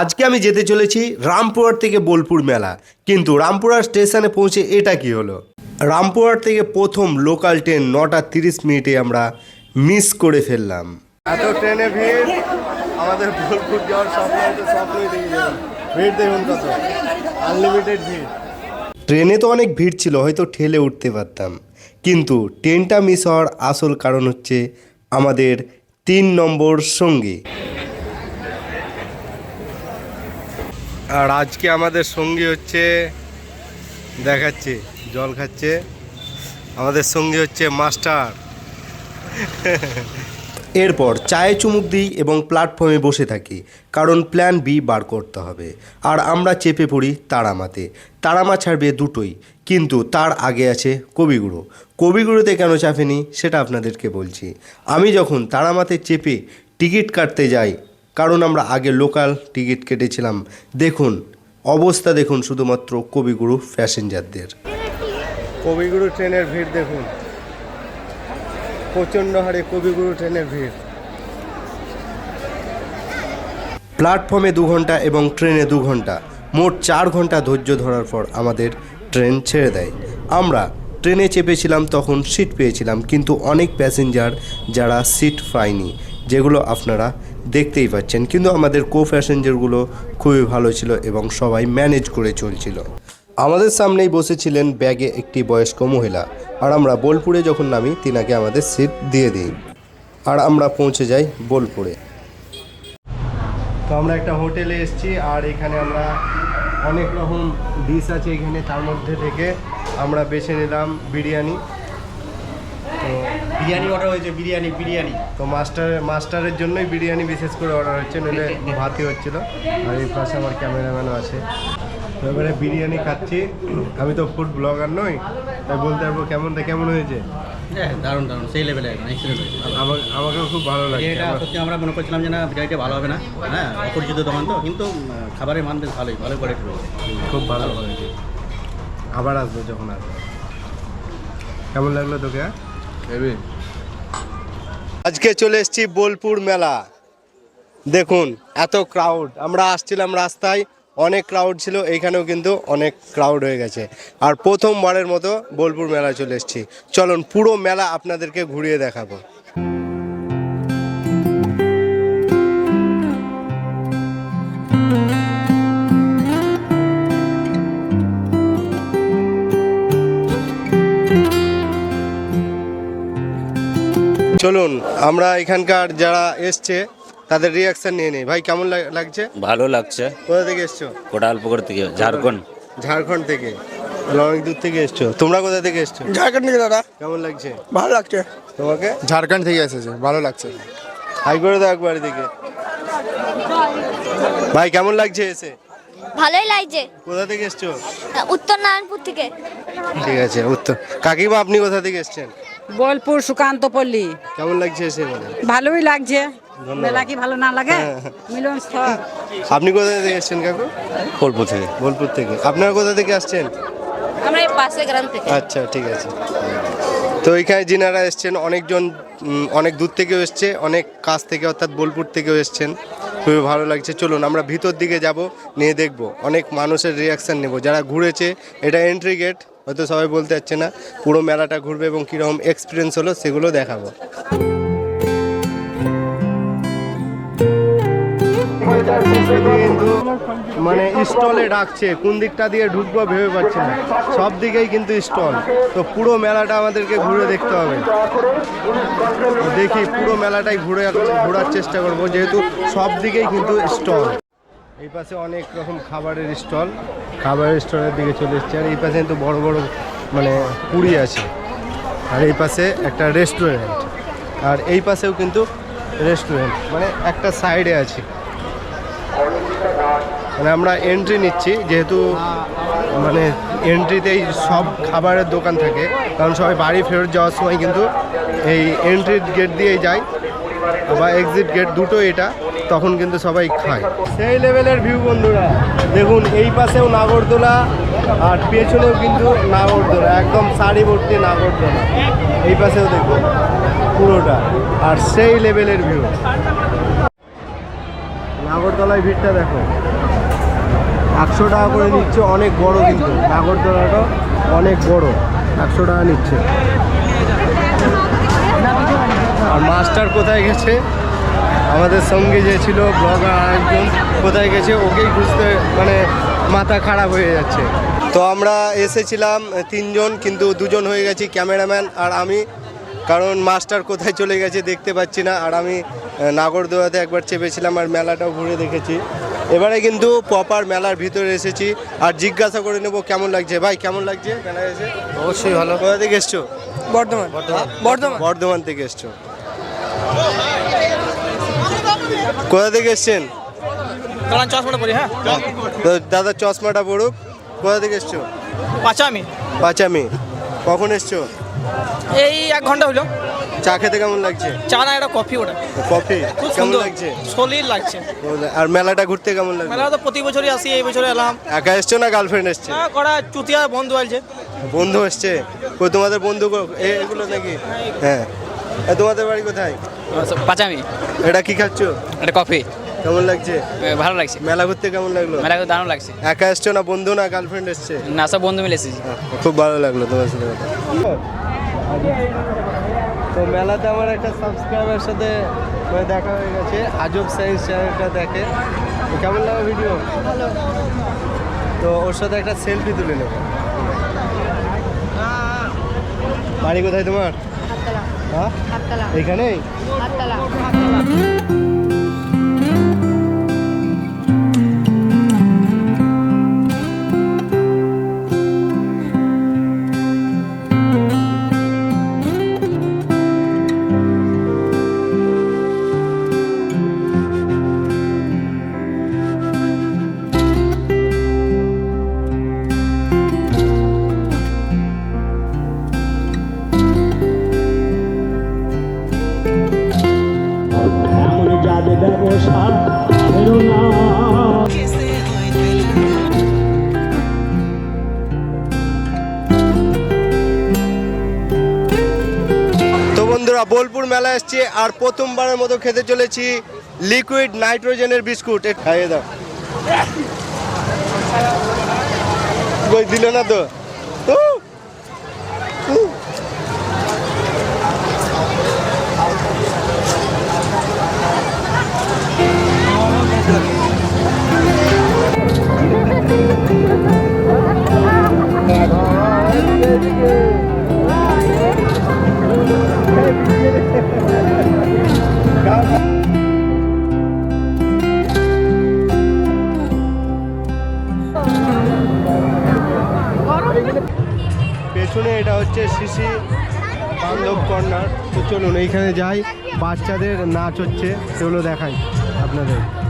আজকে আমি যেতে চলেছি রামপুরহাট থেকে বোলপুর মেলা। কিন্তু রামপুরহাট স্টেশনে পৌঁছে এটা কি হলো? রামপুরহাট থেকে প্রথম লোকাল ট্রেন নটা তিরিশ মিনিটে আমরা মিস করে ফেললাম। এত ট্রেনে ভিড় আমাদের বোলপুর যাওয়ার স্বপ্ন স্বপ্নই দেখে যাবেন। ভিড় দেখুন কত। আনলিমিটেড ভিড়। ট্রেনে তো অনেক ভিড় ছিল হয়তো ঠেলে উঠতে পারতাম। কিন্তু ট্রেনটা মিস হওয়ার আসল কারণ হচ্ছে আমাদের তিন নম্বর সঙ্গী। আর আজকে আমাদের সঙ্গী হচ্ছে, দেখাচ্ছে, জল খাচ্ছে। আমাদের সঙ্গী হচ্ছে মাস্টার। এরপর চায়ে চুমুক দিই এবং প্ল্যাটফর্মে বসে থাকি, কারণ প্ল্যান বি বার করতে হবে। আর আমরা চেপে পড়ি তারামাতে। তারামা ছাড়বে দুটোই, কিন্তু তার আগে আছে কবিগুরু। কবিগুরুতে কেন চাপেনি, সেটা আপনাদেরকে বলছি। আমি যখন তারামাতে চেপে টিকিট কাটতে যাই কারণ আমরা আগে লোকাল টিকিট কেটেছিলাম। দেখুন, অবস্থা দেখুন শুধুমাত্র কবিগুরু প্যাসেঞ্জারদের। কবিগুরু ট্রেনের ভিড় দেখুন। প্রচণ্ড হারে কবিগুরু ট্রেনের ভিড়। প্ল্যাটফর্মে দু ঘণ্টা এবং ট্রেনে দু ঘণ্টা। মোট চার ঘণ্টা ধৈর্য ধরার পর আমাদের ট্রেন ছেড়ে দেয়। আমরা ট্রেনে চেপেছিলাম, তখন সিট পেয়েছিলাম, কিন্তু অনেক প্যাসেঞ্জার যারা সিট পায়নি, যেগুলো আপনারা দেখতেই পাচ্ছেন। কিন্তু আমাদের কো প্যাসেঞ্জারগুলো খুবই ভালো ছিল এবং সবাই ম্যানেজ করে চলছিল। আমাদের সামনেই বসেছিলেন ব্যাগে একটি বয়স্ক মহিলা। আর আমরা বোলপুরে যখন নামি, তিনাকে আমাদের সিট দিয়ে দিই। আর আমরা পৌঁছে যাই বোলপুরে। তো আমরা একটা হোটেলে এসেছি, আর এখানে আমরা অনেক রকম ডিশ আছে এখানে। তার মধ্যে থেকে আমরা বেছে নিলাম বিরিয়ানি। বিরিয়ানি অর্ডার হয়েছে বিরিয়ানি বিরিয়ানি। তো মাস্টার মাস্টারের জন্যই বিরিয়ানি বিশেষ করে অর্ডার হচ্ছে নইলে ভাতই হচ্ছিল। আর এই পাশে আমার ক্যামেরাম্যানও আছে। তো এবারে বিরিয়ানি খাচ্ছি। আমি তো ফুড ব্লগার নই তাই বলতে পারব কেমন তা কেমন হয়েছে? হ্যাঁ দারুণ দারুণ সেই লেভেলে একদম এক্সিলেন্ট হয়েছে আমার আমাকেও খুব ভালো লাগে বিরিয়ানিটা সত্যি আমরা মনে করছিলাম যে না বিরিয়ানিটা ভালো হবে না। হ্যাঁ অপরিচিত দোকান তো কিন্তু খাবারের মান বেশ ভালোই ভালো কোয়ালিটি রয়েছে। খুব ভালো কোয়ালিটি আবার আসব যখন আসব। কেমন লাগল তোকে আজকে চলে এসেছি বোলপুর মেলা। দেখুন, এত ক্রাউড আমরা আসছিলাম রাস্তায়, অনেক ক্রাউড ছিল, এইখানেও কিন্তু অনেক ক্রাউড হয়ে গেছে। আর প্রথমবারের মতো বোলপুর মেলা চলে এসেছি। চলুন, পুরো মেলা আপনাদেরকে ঘুরিয়ে দেখাবো। চলুন আমরা এখানকার যারা এসছে তাদের রিয়াকশন নিয়ে নিই। ভাই কেমন লাগ- লাগছে? ভালো লাগছে। কোথা থেকে এসছো? কোটালপুকুর থেকে ঝাড়খণ্ড। ঝাড়খণ্ড থেকে। অনেক দূর থেকে এসছো। তোমরা কোথা থেকে এসছো? ঝাড়খণ্ড থেকে দাদা। কেমন লাগছে? ভালো লাগছে। তোমাকে? ঝাড়খণ্ড থেকে এসেছে ভালো লাগছে। হাই করে দাও একবার দিকে ভাই কেমন লাগছে এসে? ভালোই লাগছে। কোথা থেকে এসছো? উত্তর নারায়ণপুর থেকে। ঠিক আছে উত্তর। কাকিমা আপনি কোথা থেকে এসছেন? বোলপুর সুকান্তপল্লী কেমন লাগছে এসে ভালোই লাগছে। মেলা কি ভালো না লাগে? মিলন স্থল। আপনি কোথা থেকে এসছেন কাকু? বোলপুর থেকে। বোলপুর থেকে। আপনারা কোথা থেকে আসছেন? আমরা এই পাশে গ্রাম থেকে। আচ্ছা ঠিক আছে। তো এখানে যিনারা এসছেন অনেকজন অনেক দূর থেকেও এসছে অনেক কাছ থেকে অর্থাৎ বোলপুর থেকেও এসছেন। খুবই ভালো লাগছে। চলুন আমরা ভিতর দিকে যাব নিয়ে দেখব। অনেক মানুষের রিয়াকশান নেব। যারা ঘুরেছে এটা এন্ট্রি গেট হয়তো সবাই বলতে যাচ্ছে না, পুরো মেলাটা ঘুরবে এবং কীরকম এক্সপিরিয়েন্স হলো সেগুলো দেখাবো। মানে স্টলে ডাকছে, কোন দিকটা দিয়ে ঢুকবো ভেবে পাচ্ছি না। সব দিকেই কিন্তু স্টল। তো পুরো মেলাটা আমাদেরকে ঘুরে দেখতে হবে। দেখি পুরো মেলাটাই ঘুরে ঘোরার চেষ্টা করব, যেহেতু সব দিকেই কিন্তু স্টল। এই পাশে অনেক রকম খাবারের স্টল। খাবারের স্টলের দিকে চলে এসছে। আর এই পাশে কিন্তু বড় বড় মানে পুরি আছে। আর এই পাশে একটা রেস্টুরেন্ট আর এই পাশেও কিন্তু রেস্টুরেন্ট মানে একটা সাইডে আছে। মানে আমরা এন্ট্রি নিচ্ছি, যেহেতু মানে এন্ট্রিতেই সব খাবারের দোকান থাকে। কারণ সবাই বাড়ি ফেরত যাওয়ার সময় কিন্তু এই এন্ট্রি গেট দিয়েই যায়। বা এক্সিট গেট দুটো এটা। তখন কিন্তু সবাই খায়। সেই লেভেলের ভিউ বন্ধুরা। দেখুন, এই পাশেও নাগরদোলা, আর পেছনেও কিন্তু নাগরদোলা, একদম সারি ভর্তি নাগরদোলা। এই পাশেও দেখুন, পুরোটা। আর সেই লেভেলের ভিউ নাগরদোলায় ভিড়টা দেখো। একশো টাকা করে নিচ্ছে, অনেক বড় কিন্তু। নাগরদোলাটা অনেক বড়, একশো টাকা নিচ্ছে। আর মাস্টার কোথায় গেছে? আমাদের সঙ্গে যে ছিল ব্লগার আরেকজন কোথায় গেছে ওকেই খুঁজতে মানে মাথা খারাপ হয়ে যাচ্ছে। তো আমরা এসেছিলাম তিনজন কিন্তু দুজন হয়ে গেছি ক্যামেরাম্যান আর আমি কারণ মাস্টার কোথায় চলে গেছে দেখতে পাচ্ছি না আর আমি নাগরদোয়াতে একবার চেপেছিলাম আর মেলাটাও ঘুরে দেখেছি। এবারে কিন্তু প্রপার মেলার ভিতরে এসেছি আর জিজ্ঞাসা করে নেব কেমন লাগছে। ভাই কেমন লাগছে মেলায় এসে? অবশ্যই ভালো। কোথা থেকে এসছো? বর্ধমান। বর্ধমান। বর্ধমান থেকে এসছো। কোথা থেকে এসছেন? চশমাটা পরি হ্যাঁ। দাদা চশমাটা পড়ুক। কোথা থেকে এসছো? পাঁচামি। পাঁচামি। কখন এসছো? এই এক ঘণ্টা হলো। চা খেতে কেমন লাগছে? চা না একটা কফি ওটা। কফি? কেমন লাগছে? সলিড লাগছে। আর মেলাটা ঘুরতে কেমন লাগছে মেলা তো প্রতি বছরই আসি এই বছরে এলাম। একা এসছো না গার্লফ্রেন্ড এসছে? না করা চুতিয়া বন্ধু আছে। বন্ধু এসছে? কই তোমাদের বন্ধু এগুলো নাকি? হ্যাঁ তোমাদের বাড়ি কোথায়? পাঁচামি। এটা কি খাচ্ছো? একটা কফি। কেমন লাগছে? ভালো লাগছে। মেলা ঘুরতে কেমন লাগল? মেলা ঘুরতে দারুণ লাগছে। একা এসছো না বন্ধু না গার্লফ্রেন্ড এসছে? না সব বন্ধু মিলে এসেছি। খুব ভালো লাগল তোমার সাথে কথা। তো মেলাতে আমার একটা সাবস্ক্রাইবার সাথে মানে দেখা হয়ে গেছে। আজব সায়েন্স চ্যানেলটা দেখে। কেমন লাগে ভিডিও তো ওর সাথে একটা সেলফি তুলে নেব। বাড়ি কোথায় তোমার? হ্যাঁ? এখানেই? তো বন্ধুরা বোলপুর মেলা এসছি আর প্রথমবারের মতো খেতে চলেছি লিকুইড নাইট্রোজেনের বিস্কুট। খাইয়ে দাও। দিল না তো? পেছনে এটা হচ্ছে শিশি বান্ধব কর্নার। তো চলুন, এইখানে যাই। বাচ্চাদের নাচ হচ্ছে, সেগুলো দেখাই আপনাদের।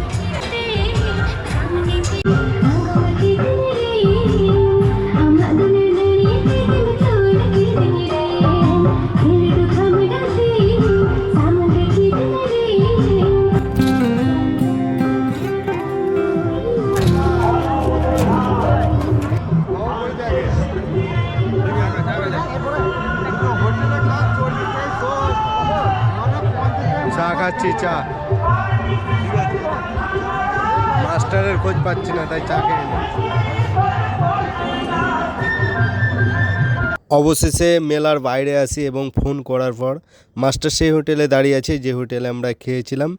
খাচ্ছি চা মাস্টারের খোঁজ পাচ্ছি না তাই চা খেয়ে। অবশেষে মেলার বাইরে আসি এবং ফোন করার পর মাস্টার সেই হোটেলে দাঁড়িয়ে আছে যে হোটেলে আমরা খেয়েছিলাম।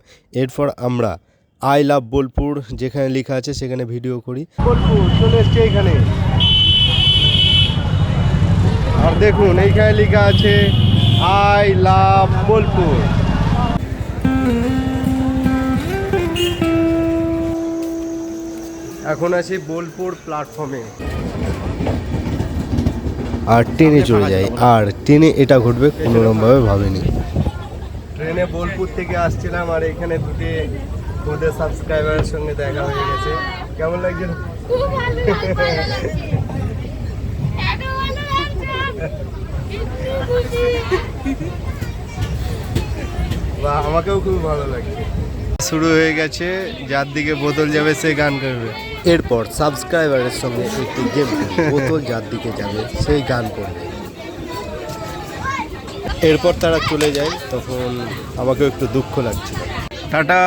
এরপর আমরা আই লাভ বোলপুর যেখানে লেখা আছে সেখানে ভিডিও করি। বোলপুর চলে এসছে এইখানে। আর দেখুন এইখানে লেখা আছে আই লাভ বোলপুর। এখন আছি বোলপুর প্ল্যাটফর্মে। আর ট্রেনে চলে যাই আর ট্রেনে এটা ঘটবে কোনোরকমভাবে ভাবেনি। ট্রেনে বোলপুর থেকে আসছিলাম আর এখানে দুটি ওদের সাবস্ক্রাইবারের সঙ্গে দেখা হয়ে গেছে। কেমন লাগছে? বা আমাকেও খুব ভালো লাগছে। শুরু হয়ে গেছে যার দিকে বোতল যাবে সে গান করবে। এরপর সাবস্ক্রাইবারের সঙ্গে একটি গেম বোতল যার দিকে যাবে সেই গান করবে। এরপর তারা চলে যায় তখন আমাকেও একটু দুঃখ লাগছিল। টাটা!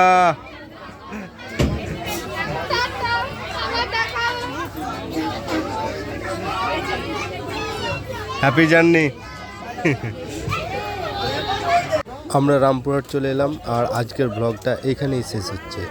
হ্যাপি জার্নি আমরা রামপুরহাট চলে এলাম আর আজকের ব্লগটা এখানেই শেষ হচ্ছে।